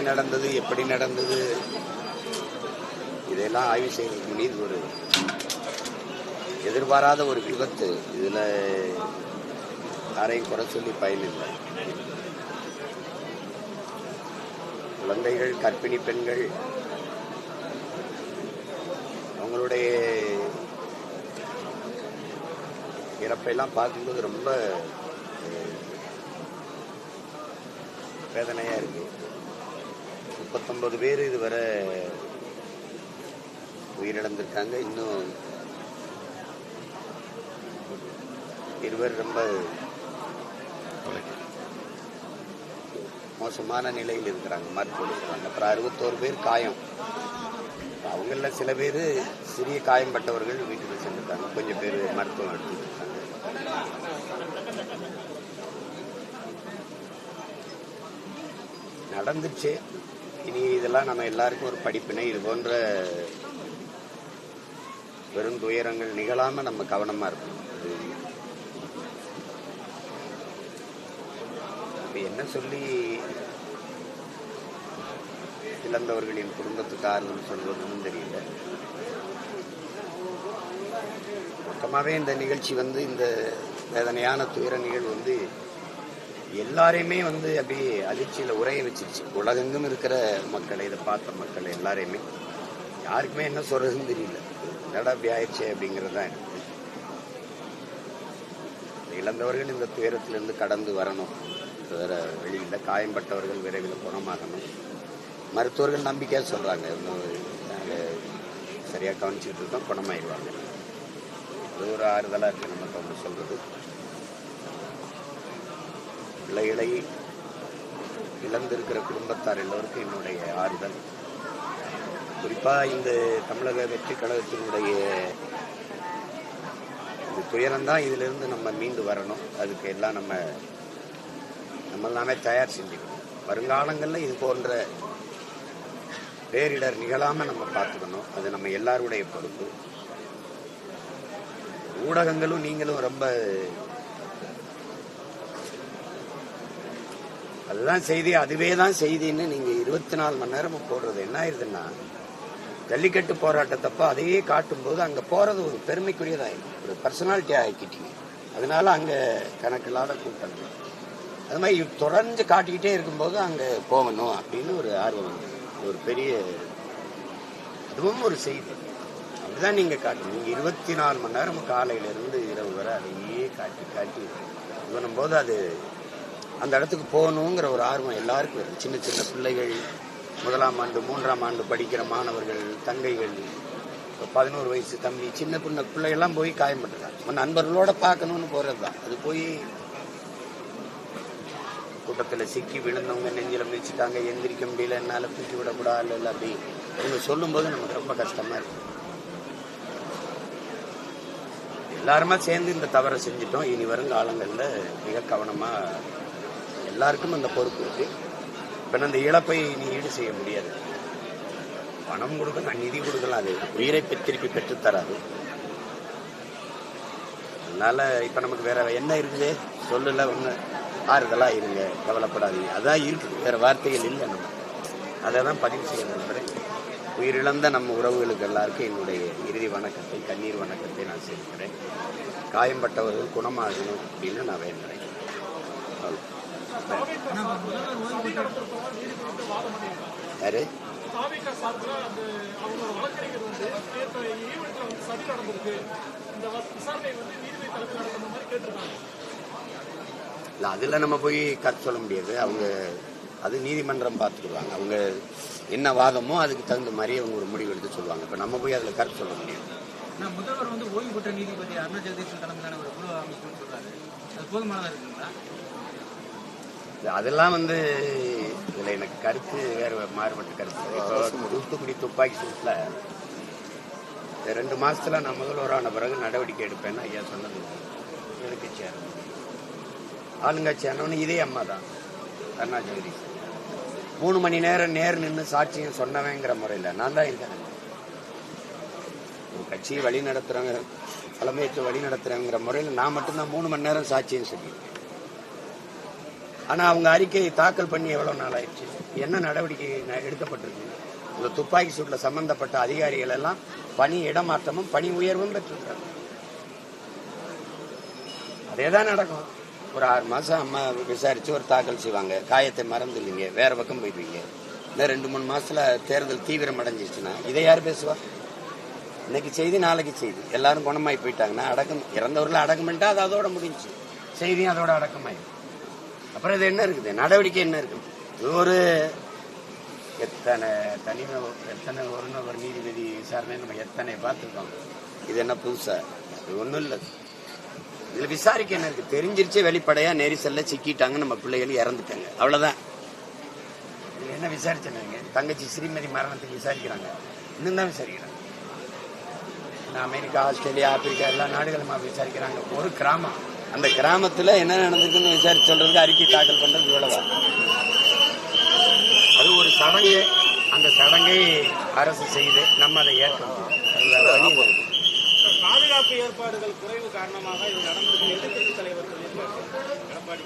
ஏன் நடந்தது எப்படி நடந்தது? இதையெல்லாம் ஆய்வு செய்வதற்கு முடியுது இது ஒரு எதிர்பாராத ஒரு விபத்து. இதில் யாரையும் குறை சொல்லி பயனில்லை குழந்தைகள் கர்ப்பிணி பெண்கள் அவங்களுடைய இறப்பையெல்லாம் பார்க்கும்போது ரொம்ப வேதனையாக இருக்குது முப்பத்தொன்பது பேர் இதுவரை உயிரிழந்திருக்காங்க. இன்னும் இருவர் ரொம்ப மோசமான நிலையில் இருக்கிறாங்க. மருத்துவர் இருக்கிறாங்க அப்புறம் அறுபத்தோரு பேர் காயம். அவங்களில் சில பேர் சிறிய காயம்பட்டவர்கள் வீட்டுக்கு சென்றிருக்காங்க. கொஞ்சம் பேர் மருத்துவம் எடுத்துட்டு இருக்காங்க. நடந்துச்சு. இனி இதெல்லாம் நம்ம எல்லாருக்கும் ஒரு படிப்பினை இது போன்ற வெறும் துயரங்கள் நிகழாம நம்ம கவனமா இருக்கணும். இது என்ன சொல்லி இழந்தவர்களின் குடும்பத்துக்கு ஆறுதல் சொல்வதுன்னு தெரியல. மொத்தமாகவே இந்த நிகழ்ச்சி வந்து இந்த வேதனையான துயர நிகழ்வு வந்து எல்லாரையுமே வந்து அப்படியே அதிர்ச்சியில் உரைய வச்சிருச்சு. உலகெங்கும் இருக்கிற மக்களை இதை பார்த்த மக்கள் எல்லாரையுமே. யாருக்குமே என்ன சொல்றதுன்னு தெரியல. என்னடா அப்படி ஆயிடுச்சே அப்படிங்கிறது தான் இழந்தவர்கள் இந்த துயரத்திலிருந்து கடந்து வரணும். வேற வெளியில் காயம்பட்டவர்கள் விரைவில் குணமாகணும். மருத்துவர்கள் நம்பிக்கையாக சொல்கிறாங்க இன்னும் நாங்கள் சரியாக கவனிச்சுட்டு இருக்கோம் குணமாயிடுவாங்க அது ஒரு ஆறுதலாக இருக்குது நமக்கு அவங்க சொல்கிறது பிள்ளைகளை இழந்திருக்கிற குடும்பத்தார் எல்லோருக்கும் என்னுடைய ஆறுதல். குறிப்பாக இந்த தமிழக வெற்றி கழகத்தினுடைய இந்த துயரம்தான் இதிலிருந்து நம்ம மீண்டு வரணும். அதுக்கு எல்லாம் நம்ம நம்ம எல்லாமே தயார் செஞ்சுக்கணும். வருங்காலங்களில் இது போன்ற பேரிடர் நிகழாம நம்ம பார்த்துக்கணும். அது நம்ம எல்லாருடைய பொறுப்பு. ஊடகங்களும் நீங்களும் ரொம்ப அதுதான் செய்தி அதுவே தான் செய்தின்னு நீங்க இருபத்தி நாலு மணி நேரம் போடுறது. என்ன ஆயிருதுன்னா ஜல்லிக்கட்டு போராட்டத்தப்ப அதையே காட்டும்போது அங்க போறது ஒரு பெருமைக்குரியதாயிடும் ஒரு பர்சனாலிட்டி ஆக்கிட்டீங்க. அதனால அங்க கணக்கில்லாத கூட்டங்கள். அது மாதிரி தொடர்ந்து காட்டிக்கிட்டே இருக்கும்போது அங்க போகணும் அப்படின்னு ஒரு ஆர்வம். ஒரு பெரிய அதுவும் ஒரு செய்தி. அப்படிதான் நீங்க காட்டணும். நீங்கள் இருபத்தி நாலு மணி நேரம் காலையில இருந்து இரவு வரை அதையே காட்டி காட்டி இது பண்ணும்போது அது அந்த இடத்துக்கு போகணுங்கிற ஒரு ஆர்வம் எல்லாருக்கும் இருக்கு. சின்ன சின்ன பிள்ளைகள் முதலாம் ஆண்டு மூன்றாம் ஆண்டு படிக்கிற மாணவர்கள் தங்கைகள் பதினோரு வயசு தம்பி சின்ன பின்ன பிள்ளைகள்லாம் போய் காயம்பட்டுறாங்க நம்ம நண்பர்களோட பார்க்கணும்னு போகிறது தான். அது போய் கூட்டத்தில் சிக்கி விழுந்தவங்க நெஞ்சில் மிதிச்சுட்டாங்க எந்திரிக்க முடியல என்னால் தூக்கி விடக்கூடாது இல்லை அப்படி. இவங்க சொல்லும்போது நமக்கு ரொம்ப கஷ்டமாக இருக்கு. எல்லாருமா சேர்ந்து இந்த தவறை செஞ்சிட்டோம். இனி வரும் காலங்களில் மிக கவனமாக எல்லாருக்கும் அந்த பொறுப்பு இருக்கு. இப்போ அந்த இழப்பை நீ ஈடு செய்ய முடியாது. பணம் கொடுக்கலாம் நிதி கொடுக்கலாம். அது உயிரை பெ- திருப்பி தராது. அதனால இப்போ நமக்கு வேற என்ன இருக்குது? சொல்லல ஒன்று ஆறுதலாக இருங்க? கவலைப்படாதீங்க. அதான் இருக்குது. வேற வார்த்தைகள் இல்லை நம்ம. அதை தான் பதிவு செய்ய நண்பரே உயிரிழந்த நம்ம உறவுகளுக்கு எல்லாருக்கும் என்னுடைய இறுதி வணக்கத்தை கண்ணீர் வணக்கத்தை நான் செய்கிறேன் காயம்பட்டவர்கள் குணமாகணும் அப்படின்னு நான் வேண்டுறேன் யாரு? இல்லை அதில் நம்ம போய் கருத்து சொல்ல முடியாது. அவங்க அது நீதிமன்றம் பார்த்துக்குவாங்க. அவங்க என்ன வாதமோ அதுக்கு தகுந்த மாதிரி அவங்க ஒரு முடிவு எடுத்து சொல்லுவாங்க. இப்போ நம்ம போய் அதில் கருத்து சொல்ல முடியாது. நான் முதல்வர் வந்து ஓய்வு பெற்ற நீதிபதி அருணா ஜெகதீஷன் தலைமையிலான ஒரு குழு அமைக்கணும்னு சொல்றாரு. அது போதுமானதா இருக்குங்களா? அதெல்லாம் வந்து இதில் எனக்கு கருத்து வேறு மாறுபட்ட கருத்து. இப்போ தூத்துக்குடி துப்பாக்கி சூட்டில் இந்த ரெண்டு மாசத்துல நான் முதல்வரான பிறகு நடவடிக்கை எடுப்பேன்னு ஐயா சொன்னது. எதிர்கட்சியாக ஆளுங்கட்சியானவனு இதே அம்மா தான் அண்ணா ஜெகதீஷ். மூணு மணி நேரம் நேர் நின்று சாட்சியம் சொன்னவங்கிற முறையில் நான் தான் இருக்கேன். ஒரு கட்சியை வழி நடத்துறவங்க தலைமையேற்று வழி நடத்துறவங்கிற முறையில் நான் மட்டும்தான் மூணு மணி நேரம் சாட்சியம் சொல்லியிருக்கேன். ஆனால் அவங்க அறிக்கையை தாக்கல் பண்ணி எவ்வளவு நாள் ஆயிடுச்சு? என்ன நடவடிக்கை ந- எடுக்கப்பட்டிருக்கு? இந்த துப்பாக்கி சூட்டில் சம்பந்தப்பட்ட அதிகாரிகள் எல்லாம் பணி இடமாற்றமும் பணி உயர்வும் பெற்றிருக்காங்க. அதே தான் நடக்கும். ஒரு ஆறு மாதம் அம்மா விசாரித்து ஒரு தாக்கல் செய்வாங்க. காயத்தை மறந்து இல்லைங்க வேறு பக்கம் போயிடுவீங்க. இந்த ரெண்டு மூணு மாதத்தில் தேர்தல் தீவிரம் அடைஞ்சிச்சுன்னா இதை யார் பேசுவா? இன்னைக்கு செய்தி நாளைக்கு செய்தி. எல்லாரும் குணமாயி போயிட்டாங்கன்னா அடக்கம் இறந்தவர்கள் அடக்கம் பண்ணிட்டா அது அதோட முடிஞ்சுச்சு. செய்தியும் அதோட அடக்கமாயிடும். அப்புறம் இது என்ன இருக்குது? நடவடிக்கை என்ன இருக்குது? இது ஒரு எத்தனை தனிமை எத்தனை ஒரு நபர் நீதிபதி விசாரணை நம்ம எத்தனை பார்த்துருக்கோம்? இது என்ன புதுசா? இது ஒன்றும் இல்லை. இதில் விசாரிக்க என்ன இருக்கு? தெரிஞ்சிருச்சு வெளிப்படையா நெரிசல்ல சிக்கிட்டாங்க நம்ம பிள்ளைகள் இறந்துட்டாங்க. அவ்வளோதான் இதில் என்ன விசாரிச்சுங்க தங்கச்சி ஸ்ரீமதி மரணத்துக்கு விசாரிக்கிறாங்க. இன்னும் தான் விசாரிக்கிறாங்க. அமெரிக்கா ஆஸ்திரேலியா ஆப்பிரிக்கா எல்லா நாடுகளுமா விசாரிக்கிறாங்க. ஒரு கிராமம். அந்த கிராமத்துல என்ன நடந்திருக்குன்னு விசாரிச்சு சொல்றதுக்கு அறிக்கை தாக்கல் பண்றது இவ்வளவா அது ஒரு சடங்கு. அந்த சடங்கை அரசு செய்து நம்ம அதை ஏற்கணும். பாதுகாப்பு ஏற்பாடுகள் குறைவு காரணமாக இது நடந்திருக்கு. தலைவர் எடப்பாடி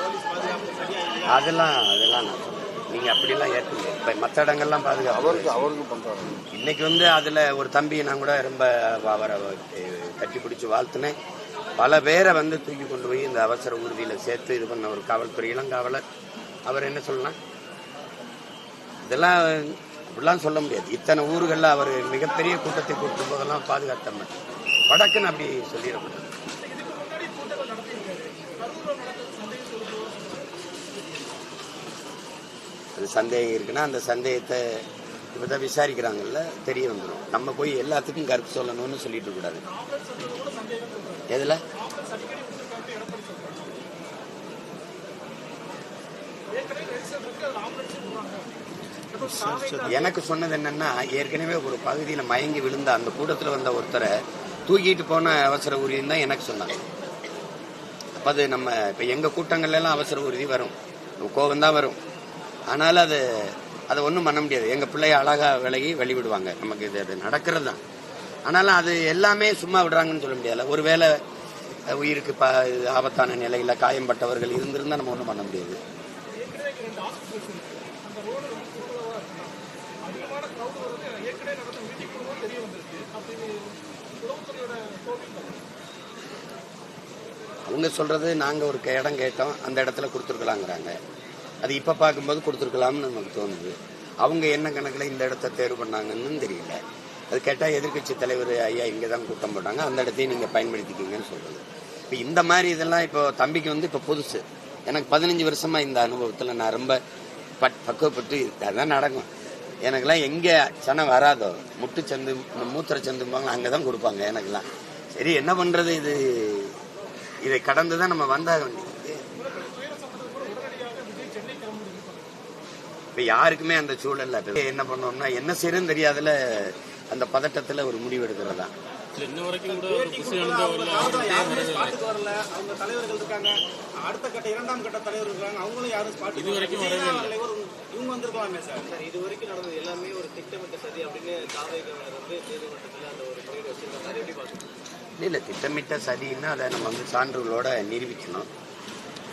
போலீஸ் பாதுகாப்பு அதெல்லாம் அதெல்லாம் நான் சொல்றேன். நீங்க அப்படிலாம் ஏற்கனவே இப்ப மற்ற இடங்கள்லாம் பாதுகாப்பு. அவருக்கு அவருக்கு பண்றாங்க இன்னைக்கு வந்து அதுல ஒரு தம்பி நான் கூட ரொம்ப அவரை கட்டி பிடிச்சு வாழ்த்துனேன். பல பேரை வந்து தூக்கி கொண்டு போய் இந்த அவசர உறுதியில் சேர்த்து இது பண்ண ஒரு காவல்துறை இளங்காவலர். அவர் என்ன சொல்லலாம்? இதெல்லாம் அப்படிலாம் சொல்ல முடியாது. இத்தனை ஊர்களில் அவர் மிகப்பெரிய கூட்டத்தை கூட்டும் போதெல்லாம் பாதுகாத்த வடக்குன்னு அப்படி சொல்லிடக்கூடாது. அது சந்தேகம் இருக்குன்னா அந்த சந்தேகத்தை இப்பதான் விசாரிக்கிறாங்கல்ல தெரிய வந்துடும் நம்ம போய் எல்லாத்துக்கும் கருத்து சொல்லணும்னு சொல்லிட்டு கூடாது எதுல? எனக்கு சொன்னது என்னன்னா ஏற்கனவே ஒரு பகுதியில் மயங்கி விழுந்த அந்த கூட்டத்தில் வந்த ஒருத்தரை தூக்கிட்டு போன அவசர ஊர்தின்னு தான் எனக்கு சொன்னாங்க. அப்ப அது நம்ம இப்போ எங்கள் கூட்டங்கள்ல எல்லாம் அவசர ஊர்தி வரும். கோபம் தான் வரும். ஆனாலும் அது அதை ஒன்றும் பண்ண முடியாது. எங்கள் பிள்ளைய அழகா விலகி வெளிவிடுவாங்க நமக்கு இது அது நடக்கிறது தான். ஆனாலும் அது எல்லாமே சும்மா விடுறாங்கன்னு சொல்ல முடியாது ஒருவேளை உயிருக்கு ப ஆபத்தான நிலையில் காயம்பட்டவர்கள் இருந்திருந்தா நம்ம ஒன்றும் பண்ண முடியாது. அவங்க சொல்றது நாங்கள் ஒரு க- இடம் கேட்டோம் அந்த இடத்துல கொடுத்துருக்கலாங்கிறாங்க. அது இப்போ பார்க்கும்போது கொடுத்துருக்கலாம்னு நமக்கு தோணுது. அவங்க என்ன கணக்கில் இந்த இடத்த தேர்வு பண்ணாங்கன்னு தெரியல. அது கேட்டால் எதிர்க்கட்சி தலைவர் ஐயா இங்கே தான் கூட்டம் போட்டாங்க. அந்த இடத்தையும் நீங்கள் பயன்படுத்திக்கிங்கன்னு சொல்கிறது இப்போ இந்த மாதிரி இதெல்லாம் இப்போ தம்பிக்கு வந்து இப்போ புதுசு. எனக்கு பதினஞ்சு வருஷமாக இந்த அனுபவத்தில் நான் ரொம்ப பட்- பக்குவப்பட்டு அதான் நடக்கும். எனக்கெல்லாம் எங்கே சனம் வராதோ முட்டு சந்து இந்த மூத்திர சந்தும்பாங்க அங்கதான் கொடுப்பாங்க எனக்கெல்லாம். சரி என்ன பண்ணுறது இது? இதை கடந்து தான் நம்ம வந்தாக வேண்டியது. இப்ப யாருக்குமே அந்த சூழல்ல என்ன பண்ணோம்னா என்ன செய்யறதுன்னு தெரியாதுல அந்த பதட்டத்துல ஒரு முடிவு எடுக்கிறதா. அடுத்த கட்ட இரண்டாம் கட்ட தலைவர் இருக்காங்க. அவங்களும் யாரும் இவங்க வந்திருக்கலாமே சார். சார் இது வரைக்கும் நடந்தது எல்லாமே ஒரு திட்டமிட்ட சதி அப்படின்னு தாவேகவர் வந்து நீதிமன்றத்தில் அந்த ஒரு முறையில் வச்சிருக்காங்க அதை எப்படி பார்க்கணும் இல்லை திட்டமிட்ட சதின்னா அதை நம்ம வந்து சான்றுகளோட நிரூபிக்கணும்.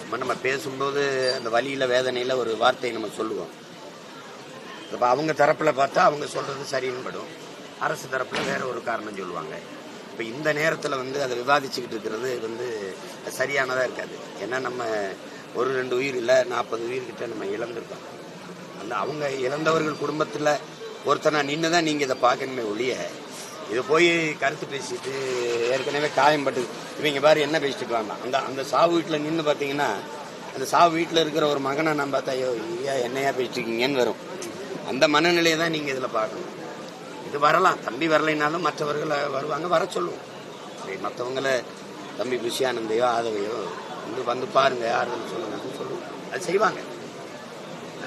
நம்ம நம்ம பேசும்போது அந்த வழியில் வேதனையில் ஒரு வார்த்தையை நம்ம சொல்லுவோம். இப்போ அவங்க தரப்பில் பார்த்தா அவங்க சொல்கிறது சரின்னு படும். அரசு தரப்பில் வேற ஒரு காரணம் சொல்லுவாங்க. இப்போ இந்த நேரத்தில் வந்து அதை விவாதிச்சுக்கிட்டு இருக்கிறது வந்து சரியானதாக இருக்காது. ஏன்னா நம்ம ஒரு ரெண்டு உயிர் இல்லை நாற்பது உயிர்கிட்ட நம்ம இழந்திருக்கோம். அந்த அவங்க இழந்தவர்கள் குடும்பத்தில் ஒருத்தனா நின்று தான் நீங்கள் இதை பார்க்கணுமே ஒழிய இது போய் கருத்து பேசிட்டு ஏற்கனவே காயம்பட்டு இவங்க பாரு என்ன பேசிட்டு இருக்காங்க அந்த அந்த சாவு வீட்டில் நின்று பார்த்தீங்கன்னா அந்த சாவு வீட்டில் இருக்கிற ஒரு மகனை நான் பார்த்தா ஐயோ ஐயா என்னையா பேசிட்டு இருக்கீங்கன்னு வரும். அந்த மனநிலையை தான் நீங்கள் இதில் பார்க்கணும். இது வரலாம். தம்பி வரலைனாலும் மற்றவர்களை வருவாங்க வர சொல்லுவோம். சரி மற்றவங்கள தம்பி புஷியானந்தையோ ஆதவையோ வந்து வந்து பாருங்க ஆறுதல் சொல்லுங்கன்னு சொல்லுவோம். அது செய்வாங்க.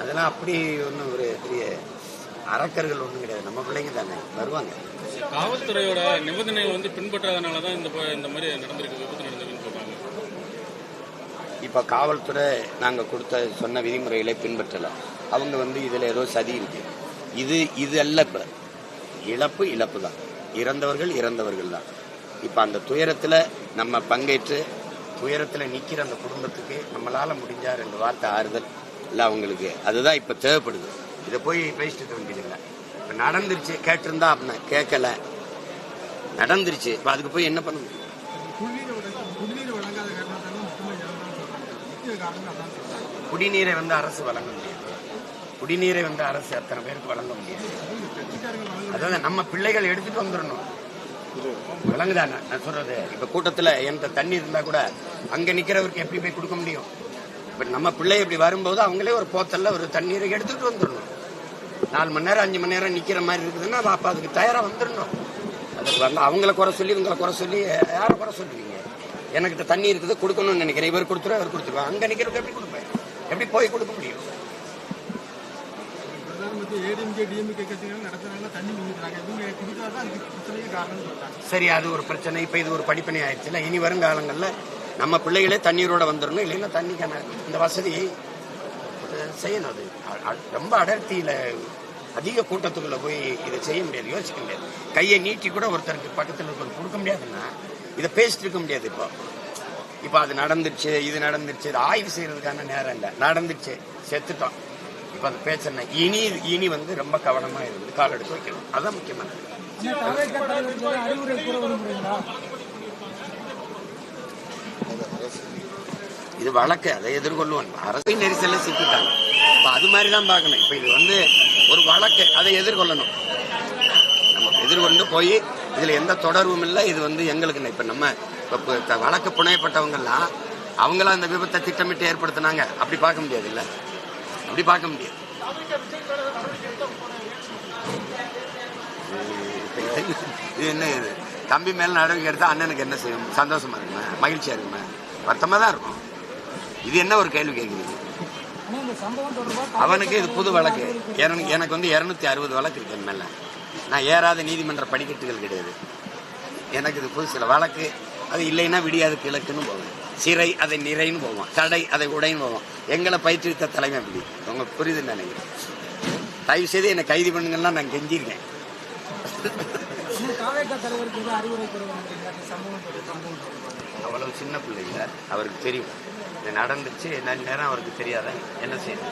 அதெல்லாம் அப்படி ஒன்றும் ஒரு பெரிய அரக்கர்கள் ஒன்றும் கிடையாது. நம்ம பிள்ளைங்க தானே. வருவாங்க. காவல்துறையோட நிபந்தனைகள் வந்து பின்பற்றாதனால தான் இந்த இந்த மாதிரி நடந்திருக்கு விபத்து நடந்திருக்குன்னு சொல்றாங்க. இப்போ காவல்துறை நாங்கள் கொடுத்த சொன்ன விதிமுறைகளை பின்பற்றலாம். அவங்க வந்து இதில் ஏதோ சதி இருக்கு. இது இது அல்ல இப்போ. இழப்பு இழப்பு தான். இறந்தவர்கள் இறந்தவர்கள் தான். இப்போ அந்த துயரத்தில் நம்ம பங்கேற்று துயரத்துல நிக்கிற அந்த குடும்பத்துக்கு நம்மளால முடிஞ்சா ரெண்டு வார்த்தை ஆறுதல் இல்ல அவங்களுக்கு. அதுதான் இப்ப தேவைப்படுது. இதை போய் பேசிட்டு இருக்க வேண்டியதில்லை. இப்ப நடந்துருச்சு கேட்டிருந்தா அப்படின்னா கேட்கல. நடந்துருச்சு. இப்ப அதுக்கு போய் என்ன பண்ண முடியும்? குடிநீரை வந்து அரசு வழங்க முடியாது. குடிநீரை வந்து அரசு அத்தனை பேருக்கு வழங்க முடியாது. அதாவது நம்ம பிள்ளைகள் எடுத்துட்டு வந்துடணும். விளங்குதா? நான் நான் சொல்றது இப்ப கூட்டத்துல எந்த தண்ணி இருந்தா கூட அங்க நிக்கிறவருக்கு எப்படி போய் கொடுக்க முடியும்? இப்ப நம்ம பிள்ளை இப்படி வரும்போது அவங்களே ஒரு போத்தல்ல ஒரு தண்ணீரை எடுத்துட்டு வந்துடணும். நாலு மணி நேரம் அஞ்சு மணி நேரம் நிக்கிற மாதிரி இருக்குதுன்னா அப்ப அதுக்கு தயாரா வந்துடணும். அதுக்கு வந்து அவங்கள குறை சொல்லி இவங்களை குறை சொல்லி யாரை குறை சொல்லுவீங்க? எனக்கிட்ட தண்ணி இருக்குது கொடுக்கணும்னு நினைக்கிறேன். இவர் கொடுத்துருவா இவர் கொடுத்துருவா அங்க நிக்கிறதுக்கு எப்படி கொடுப்பேன் எப்படி போய் கொடுக்க முடியும்? சரி அது ஒரு பிரச்சனை. இப்ப இது ஒரு படிப்பனை ஆயிடுச்சுல இனி வருங்காலங்கள்ல நம்ம பிள்ளைகளே தண்ணீரோட வந்துடணும். இல்லைன்னா தண்ணிக்கான இந்த வசதி செய்யணும் அது. ரொம்ப அடர்த்தியில அதிக கூட்டத்துக்குள்ள போய் இதை செய்ய முடியாது யோசிக்க முடியாது. கையை நீட்டி கூட ஒருத்தருக்கு பக்கத்தில் இருக்கவங்களுக்கு கொடுக்க முடியாதுன்னா இதை பேசிட்டு இருக்க முடியாது இப்போ. இப்போ அது நடந்துருச்சு இது நடந்துருச்சு இது ஆய்வு செய்யறதுக்கான நேரம் இல்லை. நடந்துருச்சு செத்துட்டோம். இப்போ அது பேசுறேன் இனி இனி வந்து ரொம்ப கவனமா இருந்து கால் எடுத்து வைக்கணும். அதான் முக்கியமானது. இது வழக்கு அதை எதிர்கொள்ளுவோம் அரசு நெரிசல்ல சிக்கிட்டாங்க. இப்ப அது மாதிரி தான் பார்க்கணும். இப்ப இது வந்து ஒரு வழக்கு அதை எதிர்கொள்ளணும். நம்ம எதிர்கொண்டு போய் இதுல எந்த தொடர்பும் இல்லை. இது வந்து எங்களுக்கு இப்ப நம்ம இப்போ வழக்கு புனையப்பட்டவங்கெல்லாம் அவங்களாம் அந்த விபத்தை திட்டமிட்டு ஏற்படுத்தினாங்க. அப்படி பார்க்க முடியாது இல்ல? அப்படி பார்க்க முடியாது. இது என்ன இது? தம்பி மேல நடவடிக்கை எடுத்தா அண்ணனுக்கு என்ன செய்யும்? சந்தோஷமா இருக்குமா? மகிழ்ச்சியா இருக்குமா? வருத்தமா தான் இருக்கும். இது என்ன ஒரு கேள்வி கேட்குறீங்க அவனுக்கு இது புது வழக்கு. எனக்கு எனக்கு வந்து இருநூத்தி அறுபது வழக்கு இருக்கு என் மேல. நான் ஏறாத நீதிமன்ற படிக்கட்டுகள் கிடையாது. எனக்கு இது புது சில வழக்கு. அது இல்லைன்னா விடியாது கிழக்குன்னு போவோம் சிறை அதை நிறைன்னு போவோம் தடை அதை உடைன்னு போவோம் எங்களை பயிற்றுவித்த தலைமை அப்படி. உங்க புரியுதுன்னு நினைக்கிறேன். தயவு செய்து என்னை கைது பண்ணுங்கன்னா நான் கெஞ்சிருக்கேன் அவ்வளவு சின்ன பிள்ளைங்க. அவருக்கு தெரியும். இது நடந்துச்சு. என்ன நேரம் அவருக்கு தெரியாத. என்ன செய்யணும்?